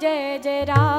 da da da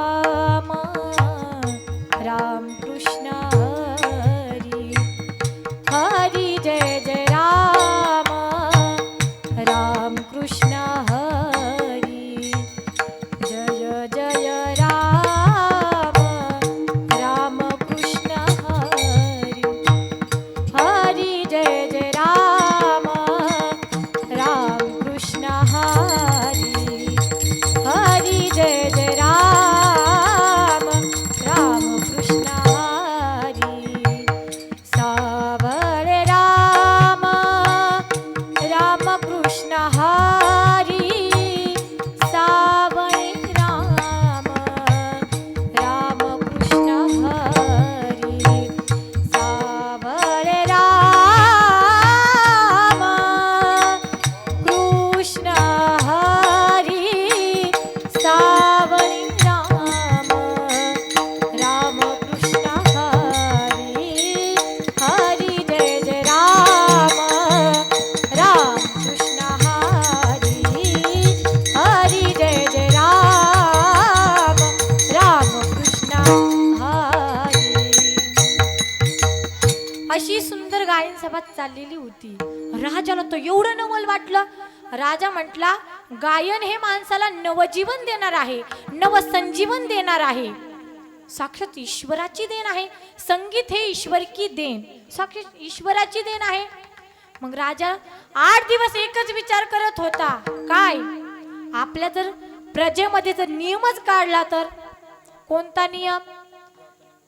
चाललेली होती. राजाला तो एवढं नवल वाटलं. राजा म्हटला गायन हे माणसाला नवजीवन देणार आहे नवसंजीवन देणार आहे. साक्षात ईश्वराची देण आहे संगीत हे ईश्वर की देण. साक्षात ईश्वराची देण आहे. मग राजा आठ दिवस एकच विचार करत होता काय? आपल्या जर प्रजेमध्ये जर नियमच काढला तर? कोणता नियम?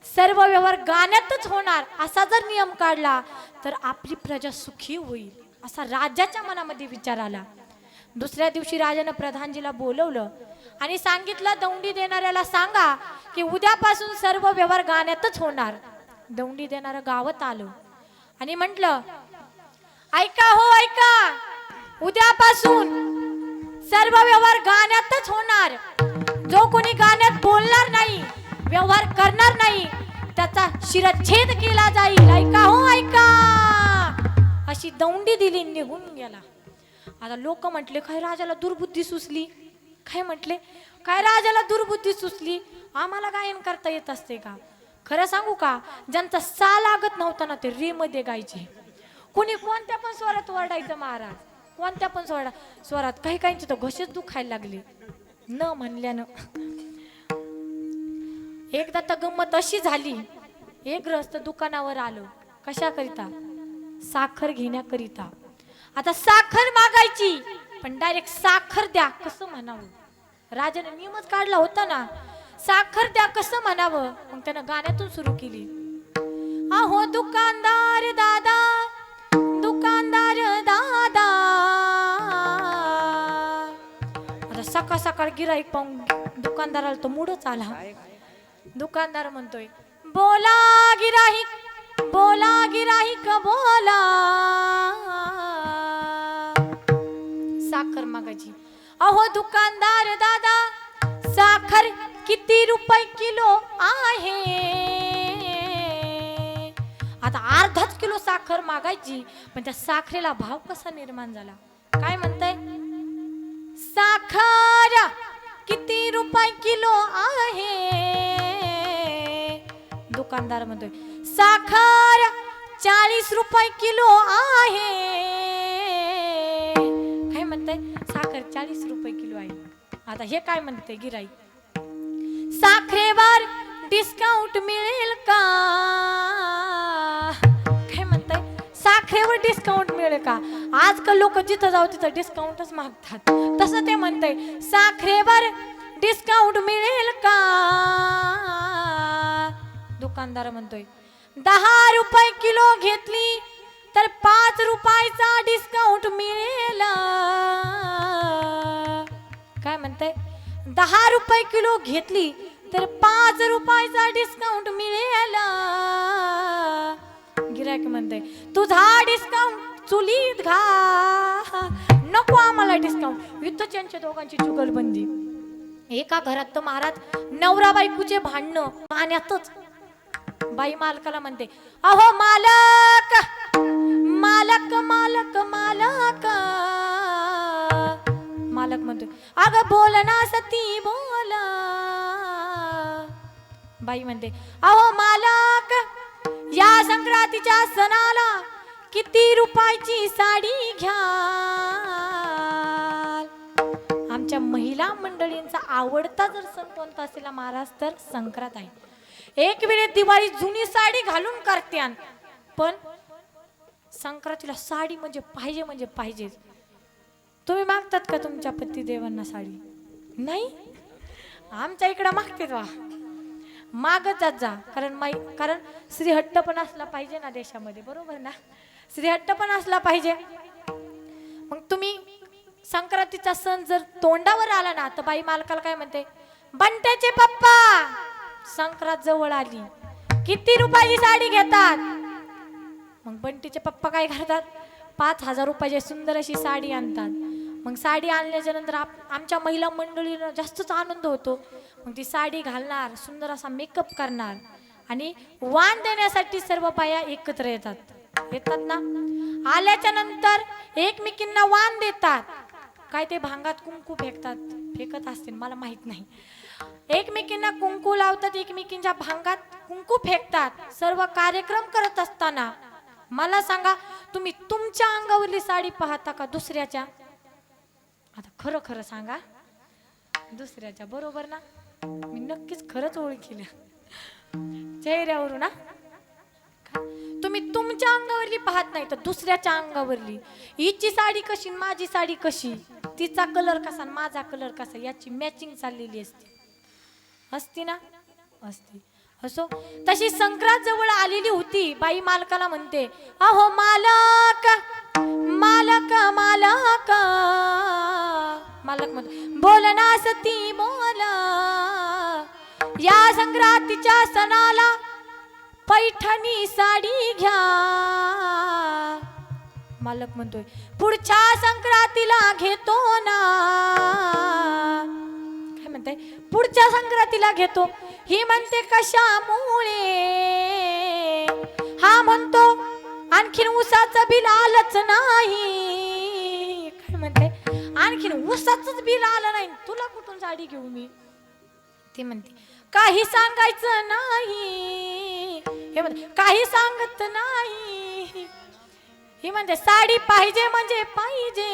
सर्व व्यवहार गाण्यातच होणार असा जर नियम काढला तर आपली प्रजा सुखी होईल असा राजाच्या मनामध्ये विचार आला. दुसऱ्या दिवशी राजानं प्रधानजीला बोलवलं आणि सांगितलं दौंडी देणाऱ्याला सांगा की उद्यापासून सर्व व्यवहार गाण्यातच होणार. दौंडी देणारं गावात आलं आणि म्हटलं ऐका हो ऐका. उद्यापासून सर्व व्यवहार गाण्यातच होणार. जो कोणी गाण्यात बोलणार नाही व्यवहार करणार नाही. त्याचा शिरच्छेद केला जाईल. ऐका हो ऐका. अशी दौंडी दिली निघून गेला. आता लोक म्हटले काय राजाला दुर्बुद्धी सुचली? काय म्हटले काय राजाला दुर्बुद्धी सुचली? आम्हाला गायन करता येत असते का? खरं सांगू का ज्यांचा सा लागत नव्हता ना ते रे मध्ये गायचे. कोणी कोणत्या पण स्वरात ओरडायचं महाराज. कोणत्या पण स्वरा स्वरात काही काहींचे तर घसेच दुखायला लागले. न म्हणल्यानं एकदा तर गंमत अशी झाली. हे ग्रस्त दुकानावर आलो. कशाकरिता? साखर घेण्याकरिता. आता साखर मागायची पण डायरेक्ट साखर द्या कसं म्हणावं? राजाने नियमच काढला होता ना. साखर द्या कसं म्हणावं? मग त्यानं गाण्यातून सुरू केली. अहो दुकानदार दादा दुकानदार दादा. आता सकाळ सकाळ गिराईक पाहून दुकानदाराला तो मूडच आला. दुकानदार म्हणतोय बोला गिराहिक बोला गिराहिक बोला. साखर मागायची. अहो दुकानदार दादा साखर किती रुपये किलो आहे? आता अर्धाच किलो साखर मागायची पण त्या साखरेला भाव कसा निर्माण झाला? काय म्हणताय? साखर किती रुपये किलो आहे दुकानदार म्हणतोय साखर चाळीस रुपये किलो आहे. काय म्हणताय? साखर चाळीस रुपये किलो आहे. आता हे काय म्हणते गिराई? साखरेवर डिस्काउंट मिळेल का? काय म्हणताय? साखरेवर डिस्काउंट मिळेल का? आजकाल लोक जिथं जाऊ तिथं डिस्काउंटच मागतात. तसं ते म्हणतंय साखरेवर डिस्काउंट मिळेल का? दुकानदार म्हणतोय दहा रुपये किलो घेतली तर पाच रुपयाचा डिस्काउंट मिळेल. काय म्हणताय दहा रुपये किलो घेतली तर पाच रुपयाचा डिस्काउंट मिळेल. गिरायक म्हणते तुझा डिस्काउंट चुलीत घा नको आम्हाला डिस्काउंट युद्ध दोघांची जुगलबंदी. एका घरात तर महाराज नवरा बायकोचे भांडणं पाण्यातच बाई मालकाला म्हणते अहो मालक मालक मालक मालक. मालक म्हणतो अगं बोल ना सती बोल. बाई म्हणते अहो मालक या संक्रांतीच्या सणाला किती रुपयाची साडी घ्या आमच्या महिला मंडळींचा आवडता जर सण कोणता असेल महाराज तर संक्रांत आहे. एक वेळे दिवाळी जुनी साडी घालून करत्यान पण संक्रांतीला साडी म्हणजे पाहिजे म्हणजे पाहिजेच तुम्ही मागतात का तुमच्या पतिदेवांना साडी? नाही? आमच्या इकडं मागते वा मागत जात जा. कारण माई कारण श्रीहट्ट पण असला पाहिजे ना देशामध्ये बरोबर ना? श्रीहट्ट पण असला पाहिजे. मग तुम्ही संक्रांतीचा सण जर तोंडावर आला ना तर बाई मालकाला काय म्हणते? बंट्याचे पप्पा! संक्रांत जवळ आली. किती रुपयाची साडी घेतात? मग बंटीचे पप्पा काय करतात? पाच हजार रुपयाची सुंदर अशी साडी आणतात. मग साडी आणल्याच्या नंतर आप आमच्या महिला मंडळीला जास्तच आनंद होतो. मग ती साडी घालणार सुंदर असा मेकअप करणार आणि वाण देण्यासाठी सर्व बाया एकत्र येतात. येतात ना? आल्याच्यानंतर एकमेकींना वाण देतात. काय ते भांगात कुंकू फेकतात? फेकत असतील मला माहीत नाही. एकमेकींना कुंकू लावतात एकमेकींच्या भांगात कुंकू फेकतात. सर्व कार्यक्रम करत असताना मला सांगा तुम्ही तुमच्या अंगावरली साडी पाहता का दुसऱ्याच्या? आता खरं खरं सांगा. दुसऱ्याच्या बरोबर ना? मी नक्कीच खरंच ओळखील चेहऱ्यावरून ना तुम्ही तुमच्या अंगावरली पाहत नाही तर दुसऱ्याच्या अंगावरली. हिची साडी कशी माझी साडी कशी? तिचा कलर कसा आणि माझा कलर कसा? याची मॅचिंग चाललेली असते. असती ना? असती. असो? तशी संक्रांत जवळ आलेली होती. बाई मालकाला म्हणते अहो मालक मालक मालक. मालक म्हणतो बोल ना सती बोल. या संक्रांतीच्या सणाला पैठणी साडी घ्या. मालक म्हणतोय पुढच्या संक्रांतीला घेतो ना. म्हणते पुढच्या संक्रांतीला घेतो. ही म्हणते कशामुळे? हा म्हणतो आणखीन उसाचं बिल आलंच नाही. काय म्हणते आणखीन उसाच बिल आलं नाही. तुला कुठून साडी घेऊ मी? ती म्हणते काही सांगायचं नाही. हे म्हणते काही सांगत नाही. ही म्हणते साडी पाहिजे म्हणजे पाहिजे.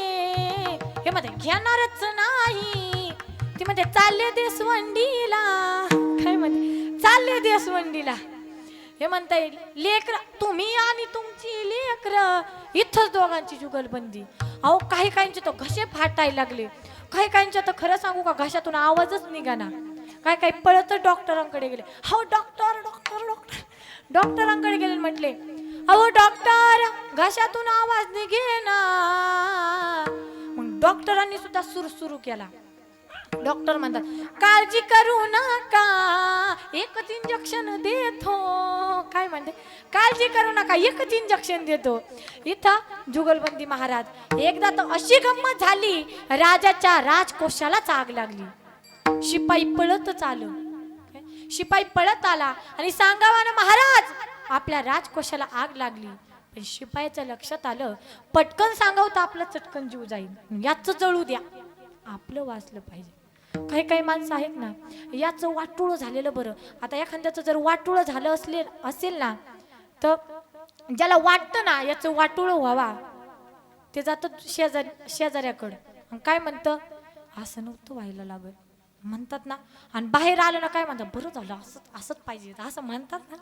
हे म्हणते घेणारच नाही. ती म्हणते चालले देसवंडीला काय म्हणते? चालले देसवंडीला हे म्हणता येईल लेकर तुम्ही आणि तुमची लेकर इथंच दोघांची जुगलबंदी. अहो काही काहींचे तर घसे फाटायला लागले. काही काहींच्या तर खरं सांगू का घशातून आवाजच निघाना. काय काय पळत डॉक्टरांकडे गेले. हो डॉक्टर डॉक्टर डॉक्टर डॉक्टरांकडे गेले म्हटले अहो डॉक्टर घशातून आवाज निघे ना मग डॉक्टरांनी सुद्धा सुरू सुरू केला. डॉक्टर म्हणतात काळजी करू नका एकच इंजेक्शन देतो. काय म्हणते? काळजी करू नका एकच इंजेक्शन देतो. इथं जुगलबंदी महाराज एकदा तर अशी गंमत झाली राजाच्या राजकोशालाच आग लागली. शिपाई पळतच आलं शिपाई पळत आला आणि सांगावा ना महाराज आपल्या राजकोशाला आग लागली. पण शिपायाच्या लक्षात आलं पटकन सांगावं तर आपला चटकन जीव जाईल. याच जळू द्या. आपलं वाचलं पाहिजे. काही काही माणसं आहेत ना याचं वाटुळं झालेलं बरं. आता एखाद्याचं जर वाटुळं झालं असले असेल ना तर ज्याला वाटतं ना याचं वाटुळं व्हावा. ते जातं शेजार शेजाऱ्याकडं. आणि काय म्हणतं? असं नव्हतं व्हायला लागत म्हणतात ना आणि बाहेर आलं ना काय म्हणतात? बरं झालं असंच असंच पाहिजे. असं म्हणतात ना.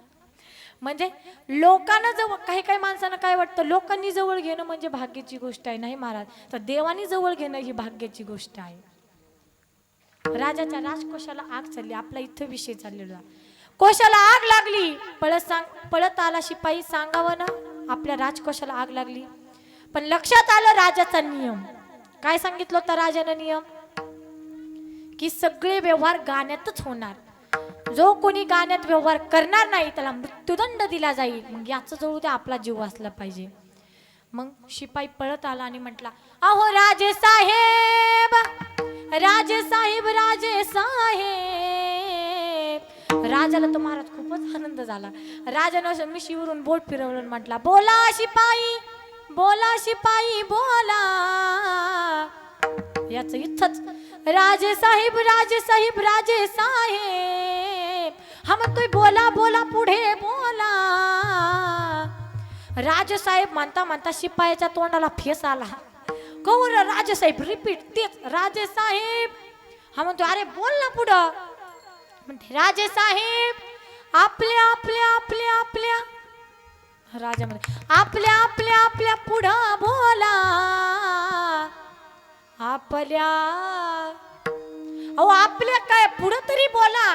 म्हणजे लोकांना जवळ काही काही माणसांना काय वाटतं? लोकांनी जवळ घेणं म्हणजे भाग्याची गोष्ट आहे नाही महाराज? तर देवानी जवळ घेणं ही भाग्याची गोष्ट आहे. राजाच्या राजकोशाला आग चालली आपला इथं विषय चाललेला कोशाला आग लागली. पळत सांग पळत आला शिपाई सांगावं ना? आपल्या राजकोशाला आग लागली. पण लक्षात आलं राजाचा नियम. काय सांगितलं होता राजानं नियम? की सगळे व्यवहार गाण्यातच होणार. जो कोणी गाण्यात व्यवहार करणार नाही त्याला मृत्यूदंड दिला जाईल. मग याचं जवळ ते आपला जीव वाचला पाहिजे. मग शिपाई पळत आला आणि म्हटला अहो राजे साहेब राजे साहेब राजे साहेब. राजाला तो महाराज खूपच आनंद झाला. राजानं मिशीवरून बोट फिरवलं म्हटला बोला शिपाई बोला शिपाई बोला. याच इथंच राजे साहेब राजे साहेब राजे साहेब. हा म्हणतोय बोला बोला पुढे बोला. राजसाहेब म्हणता म्हणता शिपायाच्या तोंडाला फेस आला. कौर राजसाहेब रिपीट तेच राजसाहेब हा म्हणतो अरे बोल ना पुढं म्हणते राजसाहेब आपल्या आपल्या आपल्या आपल्या। राजा म्हणते आपल्या आपल्या आपल्या पुढं बोला। आपल्या। अहो आपल्या काय पुढं तरी बोला।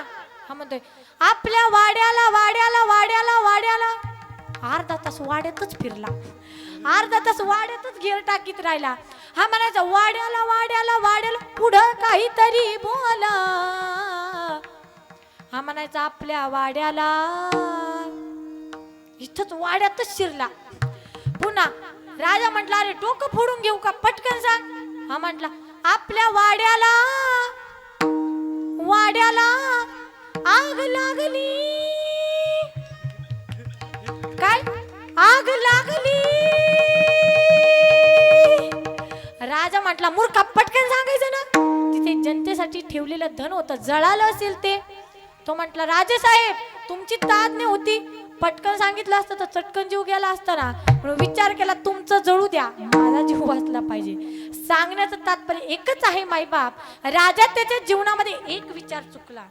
हा म्हणतोय आपल्या वाड्याला वाड्याला वाड्याला वाड्याला। अर्धा तास वाड्यातच फिरला। अर्धा तास वाड्यातच घेर टाकीत राहिला. हा म्हणायचा वाड्याला वाड्याला वाड्याला पुढं काहीतरी बोला. हा म्हणायचा आपल्या वाड्याला. इथंच वाड्यातच शिरला. पुन्हा राजा म्हटला अरे डोकं फोडून घेऊ का? पटकन सांग. हा म्हटला आपल्या वाड्याला वाड्याला आग लागली. काय? आग लागली. राजा म्हटला मूर्खा पटकन सांगायचं ना. तिथे जनतेसाठी ठेवलेलं धन होतं जळालं असेल ते. तो म्हटला राजे साहेब तुमची ताज्ञ होती. पटकन सांगितलं असतं तर चटकन जीव गेला असता ना. म्हणून विचार केला तुमचं जळू द्या. माझा जीव वाचला पाहिजे. सांगण्याचं तात्पर्य एकच आहे माईबाप राजा त्याच्या जीवनामध्ये एक विचार चुकला.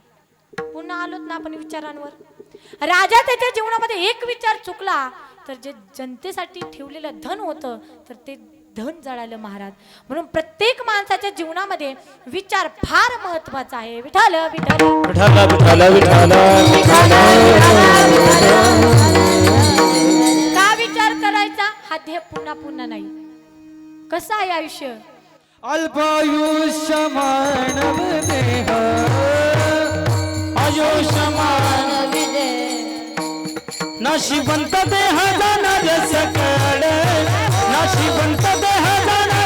पुन्हा आलोत ना आपण विचारांवर? राजा त्याच्या जीवनामध्ये एक विचार चुकला. तर जे जनतेसाठी ठेवलेलं धन होतं तर ते धन जळालं महाराज. म्हणून प्रत्येक माणसाच्या जीवनामध्ये विचार फार महत्त्वाचा आहे. विठाल विठाल विठाला विठाला विठाला का विचार करायचा? हा ध्येय पुन्हा पुन्हा नाही. कसं आहे आयुष्य? अल्पायुष्य मानव देह आयुष्यमान नशिबंत देह जाणार सकळ नशिबंत देह जाणार सकळ